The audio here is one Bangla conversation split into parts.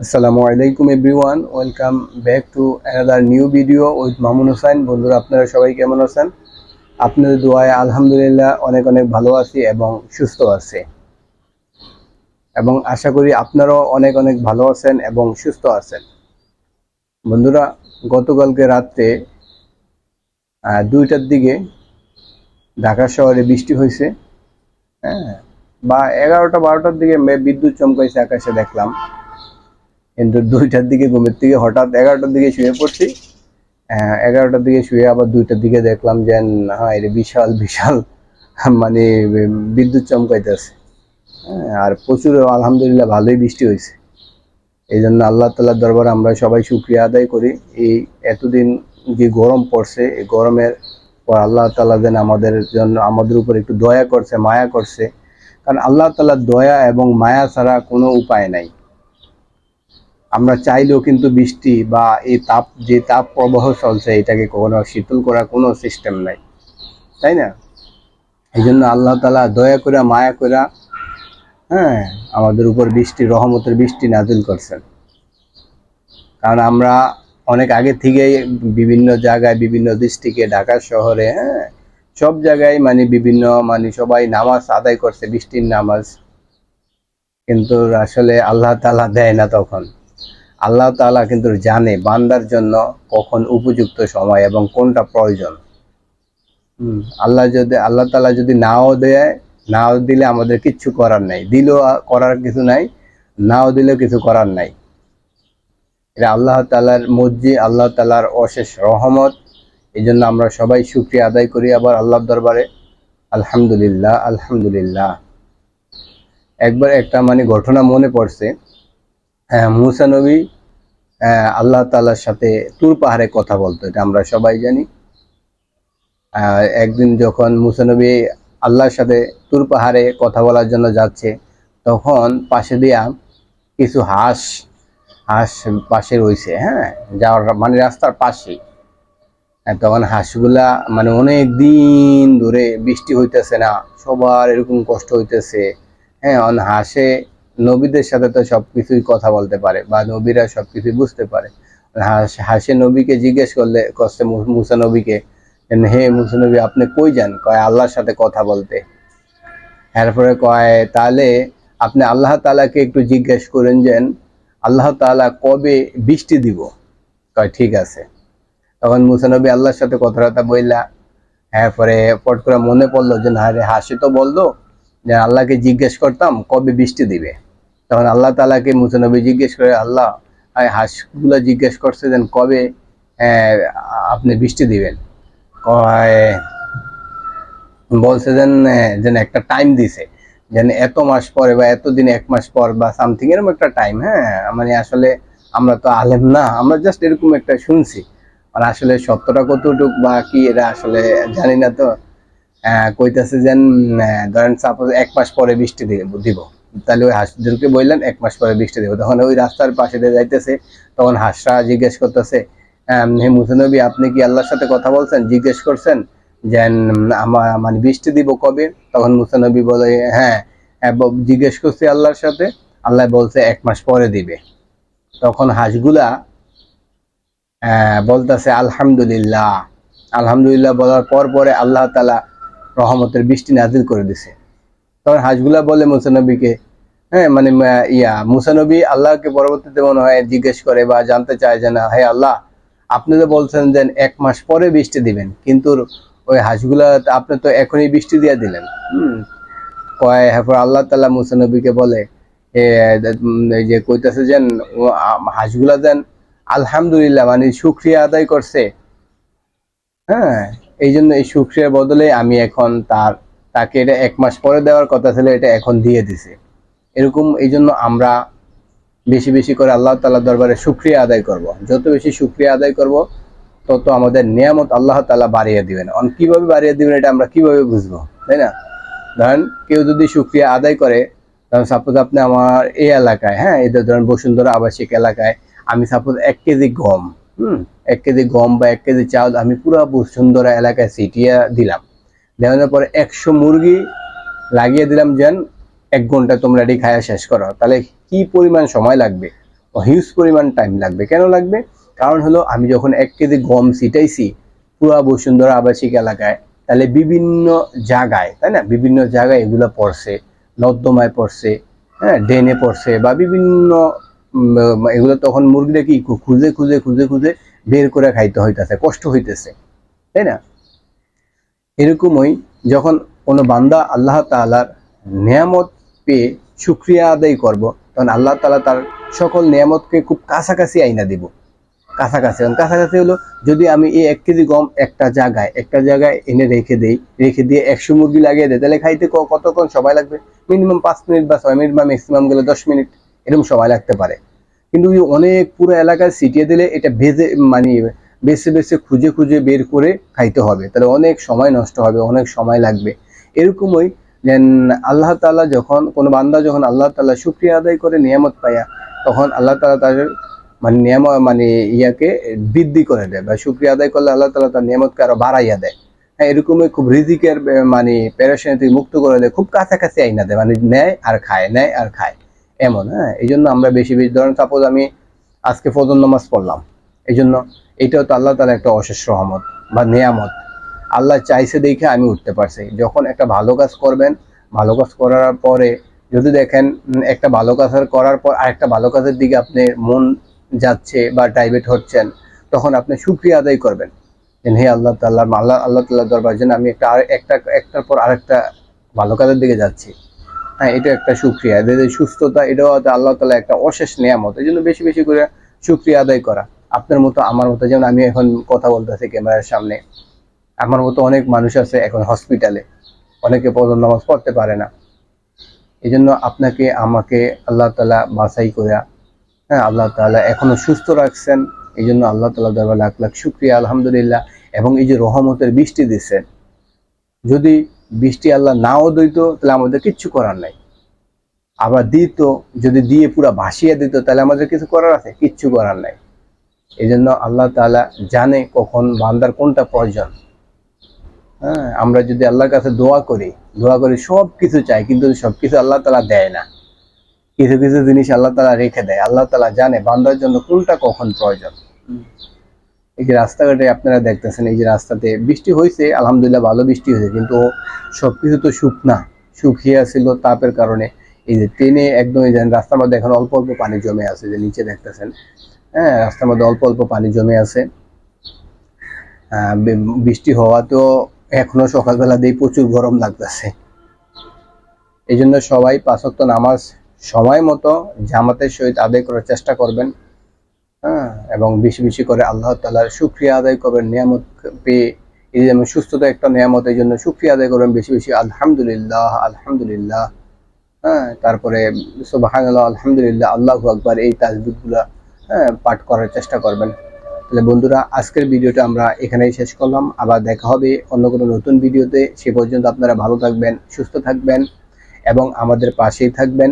আসসালামু আলাইকুম everyone, welcome back to another new video with Mamun Hossain. বন্ধুরা, আপনারা সবাই কেমন আছেন? আপনাদের দোয়ায় আলহামদুলিল্লাহ অনেক অনেক ভালো আছি এবং সুস্থ আছি। এবং আশা করি আপনারাও অনেক অনেক ভালো আছেন এবং সুস্থ আছেন। বন্ধুরা, গতকালকে রাত্রে দুইটার দিকে ঢাকা শহরে বৃষ্টি হয়েছে। হ্যাঁ বা এগারোটা, বারোটার দিকে বিদ্যুৎ চমকাইছে আকাশে দেখলাম। কিন্তু দুইটার দিকে ঘুমের থেকে হঠাৎ এগারোটার দিকে শুয়ে পড়ছি। আহ, এগারোটার দিকে শুয়ে আবার দুইটার দিকে দেখলাম যে হ্যাঁ এটা বিশাল বিশাল মানে বিদ্যুৎ চমকাইতেছে। হ্যাঁ, আর প্রচুর আলহামদুলিল্লাহ ভালোই বৃষ্টি হয়েছে এই জন্য আল্লাহ তালার দরবার আমরা সবাই শুক্রিয়া আদায় করি। এই এতদিন যে গরম পড়ছে এই গরমের পর আল্লাহ তালা যেন আমাদের জন্য আমাদের উপর একটু দয়া করছে মায়া করছে। কারণ আল্লাহ তালার দয়া এবং মায়া ছাড়া কোনো উপায় নাই। আমরা চাইলেও কিন্তু বৃষ্টি বা এই তাপ, যে তাপ প্রবাহ চলছে, এটাকে কখনো শীতল করার কোনো সিস্টেম নাই। তাই না? এই জন্য আল্লাহ তালা দয়া করে মায়া করে হ্যাঁ আমাদের উপর বৃষ্টি, রহমতের বৃষ্টি নাজিল করছেন। কারণ আমরা অনেক আগে থেকেই বিভিন্ন জায়গায়, বিভিন্ন ডিস্ট্রিক্টে ঢাকা শহরে হ্যাঁ সব জায়গায় মানে বিভিন্ন মানে সবাই নামাজ আদায় করছে, বৃষ্টির নামাজ। কিন্তু আসলে আল্লাহ তালা দেয় না তখন। আল্লাহ তাআলা কিন্তু জানে বান্দার জন্য কখন উপযুক্ত সময় এবং কোনটা প্রয়োজন। আল্লাহ যদি, আল্লাহ তালা যদি নাও দেয়, নাও দিলে আমাদের কিচ্ছু করার নাই। দিলেও করার কিছু নাই, নাও দিলেও কিছু করার নাই। এটা আল্লাহ তালার মর্জি, আল্লাহ তালার অশেষ রহমত। এই জন্য আমরা সবাই শুক্রিয়া আদায় করি আবার আল্লাহর দরবারে। আলহামদুলিল্লাহ আলহামদুলিল্লাহ। একবার একটা মানে ঘটনা মনে পড়ছে। হ্যাঁ মুসা নবী আল্লাহ তালার সাথে তুর পাহাড়ে কথা বলতো এটা আমরা সবাই জানি। একদিন যখন মুসানবী আল্লাহর সাথে তুর পাহাড়ে কথা বলার জন্য যাচ্ছে তখন পাশে দিয়া কিছু হাঁস হাঁস পাশে রয়েছে হ্যাঁ যাওয়ার মানে রাস্তার পাশেই হ্যাঁ, তখন হাঁসগুলা মানে অনেক দিন ধরে বৃষ্টি হইতেছে না সবার এরকম কষ্ট হইতেছে হ্যাঁ হাসে নবীদের সাথে তো সবকিছুই কথা বলতে পারে বা নবীরা সবকিছুই বুঝতে পারে। হাসে নবীকে জিজ্ঞেস করলে, কষ্টে মুসা নবীকে হে মুসা নবী, আপনি কই যান? কয়, আল্লাহর সাথে কথা বলতে। এরপরে কয়, তাহলে আপনি আল্লাহ তাআলাকে একটু জিজ্ঞেস করেন যেন, আল্লাহ তাআলা কবে বৃষ্টি দিব? কয়, ঠিক আছে। তখন মুসা নবী আল্লাহর সাথে কথাবার্তা বললা। এরপরে পট করে মনে পড়ল যে, না রে, হাসি তো বলল যে, আল্লাহকে জিজ্ঞেস করতাম কবে বৃষ্টি দিবে? তখন আল্লাহ তালাকে মুসানবী জিজ্ঞেস করে, আল্লাহ হাঁসগুলো জিজ্ঞেস করছে যেন কবে আপনি বৃষ্টি দিবেন? বলছে যেন যেন একটা টাইম দিছে। যেন এত মাস পরে বা এত দিন এক মাস পর বা সামথিং এরকম একটা টাইম হ্যাঁ? মানে আসলে আমরা তো আলেম না, আমরা জাস্ট এরকম একটা শুনছি। আর আসলে সত্যটা কতটুক বা কি এটা আসলে জানি না তো। কইতাছে যেন ধরেন সাপোজ এক মাস পরে বৃষ্টি দিব। তাহলে ওই হাঁসদেরকে বললেন এক মাস পরে বৃষ্টি দিব। তখন ওই রাস্তার পাশে দিয়ে যাইতেছে, তখন হাঁসরা জিজ্ঞেস করতেছে হে মুসানবী, আপনি কি আল্লাহর সাথে কথা বলছেন? জিজ্ঞেস করছেন যে আমার মানে বৃষ্টি দিব কবে? তখন মুসানবী বলে হ্যাঁ। জিজ্ঞেস করছি আল্লাহর সাথে, আল্লাহ বলছে এক মাস পরে দিবে। তখন হাঁসগুলা বলতেছে, আলহামদুলিল্লাহ। আলহামদুলিল্লাহ বলার পর পরে আল্লাহ তালা রহমতের বৃষ্টি নাজিল করে দিছে। তখন হাঁসগুলা বলে মুসানবীকে হ্যাঁ মানে ইয়া, মুসানবী আল্লাহকে পরবর্তীতে মনে হয় জিজ্ঞেস করে বা জানতে চায় যে না, হে আল্লাহ, আপনি তো বলছেন যে এক মাস পরে বৃষ্টি দিবেন, কিন্তু ওই হাঁসগুলা আপনি তো এখনই বৃষ্টি দিয়ে দিলেন। হুম। কয় এরপর আল্লাহ তালা মুসানবীকে বলে যে কইতাছে যেন হাঁসগুলা যেন আলহামদুলিল্লাহ মানে শুক্রিয়া আদায় করছে। হ্যাঁ এই জন্য এই শুক্রিয়ার বদলে আমি এখন তার তাকে এটা এক মাস পরে দেওয়ার কথা ছিল, এটা এখন দিয়ে দিছে। এরকম এই জন্য আমরা বেশি বেশি করে আল্লাহ তাআলার দরবারে শুক্রিয়া আদায় করব। যত বেশি শুক্রিয়া আদায় করব, তত আমাদের নিয়ামত আল্লাহ তাআলা বাড়িয়ে দিবেন। অন কীভাবে বাড়িয়ে দিবেন এটা আমরা কীভাবে বুঝব, তাই না? ধরেন কেউ যদি শুক্রিয়া আদায় করে, ধরেন সাপোজ আপনি আমার এই এলাকায় হ্যাঁ এদের ধরেন বসুন্ধরা আবাসিক এলাকায়, আমি সাপোজ এক কেজি গম, হুম, এক কেজি গম বা এক কেজি চাউল আমি পুরো বসুন্ধরা এলাকায় সিটিয়ে দিলাম। দেওয়ানোর পরে একশো মুরগি লাগিয়ে দিলাম যেন এক ঘণ্টা তোমরা এটি খায়া শেষ করো। তাহলে কি পরিমাণ সময় লাগবে? হিউজ পরিমাণ টাইম লাগবে। কেন লাগবে? কারণ হলো আমি যখন এক কেজি গম ছিটাইছি পুরা বসুন্ধরা আবাসিক এলাকায়, তাহলে বিভিন্ন জায়গায়, তাই না? বিভিন্ন জায়গায় এগুলো পড়ছে, নর্দমায় পড়ছে হ্যাঁ ড্রেনে পড়ছে বা বিভিন্ন এগুলো তখন মুরগিটা কি খুঁজে খুঁজে খুঁজে খুঁজে বের করে খাইতে হইতেছে, কষ্ট হইতেছে, তাই না? এরকমই যখন কোনো বান্দা আল্লাহ তাআলার নিয়ামত পেয়ে শুক্রিয়া আদায় করব, তখন আল্লাহ তাআলা তার সকল নিয়ামতকে খুব কাছাকাছি আইনা দিব। কাছাকাছি এবং কাছাকাছি হলো যদি আমি এই এক কেজি গম একটা জায়গায় একটা জায়গায় এনে রেখে দেই, রেখে দিয়ে একশো মুরগি লাগিয়ে দেয় তাহলে খাইতে কতক্ষণ সময় লাগবে? মিনিমাম পাঁচ মিনিট বা ছয় মিনিট বা ম্যাক্সিমাম গেলে দশ মিনিট, এরকম সময় লাগতে পারে। কিন্তু অনেক পুরো এলাকায় ছিটিয়ে দিলে এটা ভেজে মানে বেছে বেছে খুঁজে খুঁজে বের করে খাইতে হবে। তাহলে অনেক সময় নষ্ট হবে, অনেক সময় লাগবে। এরকমই দেন আল্লাহ তাআলা যখন, কোনো বান্দা যখন আল্লাহ তাআলা শুক্রিয়া আদায় করে, নিয়ামত পায়া তখন আল্লাহ তাআলা তাদের মানে নিয়াম মানে ইয়াকে বৃদ্ধি করে দেয় বা শুক্রিয়া আদায় করলে আল্লাহ তালা তার নিয়ামতকে আরও বাড়াইয়া দেয়। হ্যাঁ এরকমই খুব রিজিকের মানে প্যারেশানি থেকে মুক্ত করে দেয়, খুব কাছাকাছি আইনা দেয় মানে নেয় আর খায়, নেয় আর খায়। এমন হ্যাঁ এই আমরা বেশি বেশি, ধরেন সাপোজ আমি আজকে ফজর নামাজ পড়লাম এই জন্য এটাও তো আল্লাহ তালা একটা অশেষ রহমত বা নিয়ামত। আল্লাহ চাইছে দেখে আমি উঠতে পারছি। যখন একটা ভালো কাজ করবেন, ভালো কাজ করার পরে যদি দেখেন একটা ভালো কাজ করার পর আরেকটা ভালো কাজের দিকে আপনি মন যাচ্ছে বা ডাইভেট হচ্ছেন, তখন আপনি সুক্রিয়া আদায় করবেন। হে আল্লাহ তাল্লাহ আল্লাহ আল্লাহ তাল্লাহ দরবার জন্য আমি একটা আর একটা, একটার পর আরেকটা ভালো কাজের দিকে যাচ্ছি। হ্যাঁ এটা একটা সুক্রিয়া। সুস্থতা, এটাও আল্লাহ তালা একটা অশেষ নিয়ামত। এই জন্য বেশি বেশি করে সুক্রিয়া আদায় করা। আপনার মতো, আমার মতো, যেমন আমি এখন কথা বলতেছি ক্যামেরার সামনে, আমার মতো অনেক মানুষ আছে এখন হসপিটালে অনেকে পদন নামাজ পড়তে পারে না। এই জন্য আপনাকে, আমাকে আল্লাহ তালা বাছাই করে হ্যাঁ আল্লাহ তাআলা এখনও সুস্থ রাখছেন। এই জন্য আল্লাহ তালা দরবার লাখ লাখ শুক্রিয়া, আলহামদুলিল্লাহ। এবং এই যে রহমতের বৃষ্টি দিচ্ছেন, যদি বৃষ্টি আল্লাহ নাও দিত, তাহলে আমাদের কিচ্ছু করার নাই। আবার দিত, যদি দিয়ে পুরা ভাসিয়ে দিত, তাহলে আমাদের কিছু করার আছে? কিচ্ছু করার নাই। এই জন্য আল্লাহ তাআলা জানে কখন বান্দার কোনটা প্রয়োজন। হ্যাঁ আমরা যদি আল্লাহর কাছে দোয়া করি দোয়া করি সব কিছু চাই, কিন্তু সব কিছু আল্লাহ তালা দেয় না। কিছু কিছু জিনিস আল্লাহ তালা রেখে দেয়, আল্লাহ তালা জানে বান্দার জন্য কোনটা কখন প্রয়োজন। এই যে রাস্তাঘাটে আপনারা দেখতেছেন, এই যে রাস্তাতে বৃষ্টি হয়েছে, আলহামদুলিল্লাহ ভালো বৃষ্টি হয়েছে, কিন্তু সবকিছু তো শুকনা শুকিয়ে ছিল তাপের কারণে। এই যে ট্রেনে একদম এই যে রাস্তার মধ্যে এখন অল্প অল্প পানি জমে আছে, যে নিচে দেখতেছেন। হ্যাঁ রাস্তার মধ্যে অল্প অল্প পানি জমে আছে। বৃষ্টি হওয়াতেও এখনও সকালবেলা দিয়ে প্রচুর গরম লাগতেছে। এই জন্য সবাই পাঁচক্ত নামাজ সময় মতো জামাতের সহিত আদায় করার চেষ্টা করবেন। হ্যাঁ এবং বেশি বেশি করে আল্লাহ তালার শুক্রিয়া আদায় করবেন, নিয়ামত পেয়ে এই যেমন সুস্থতা একটা নিয়ামত, এই জন্য শুক্রিয়া আদায় করবেন বেশি বেশি। আলহামদুলিল্লাহ আলহামদুলিল্লাহ। হ্যাঁ তারপরে সুবাহান আলহামদুলিল্লাহ, আল্লাহ আকবার, এই তাজবিদগুলা পাঠ করার চেষ্টা করবেন। তাহলে বন্ধুরা, আজকের ভিডিওটা আমরা এখানেই শেষ করলাম। আবার দেখা হবে অন্য কোনো নতুন ভিডিওতে। সে পর্যন্ত আপনারা ভালো থাকবেন, সুস্থ থাকবেন এবং আমাদের পাশেই থাকবেন।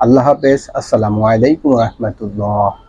আল্লাহ হাফেজ। আসসালামু আলাইকুম রহমতুল্লাহ।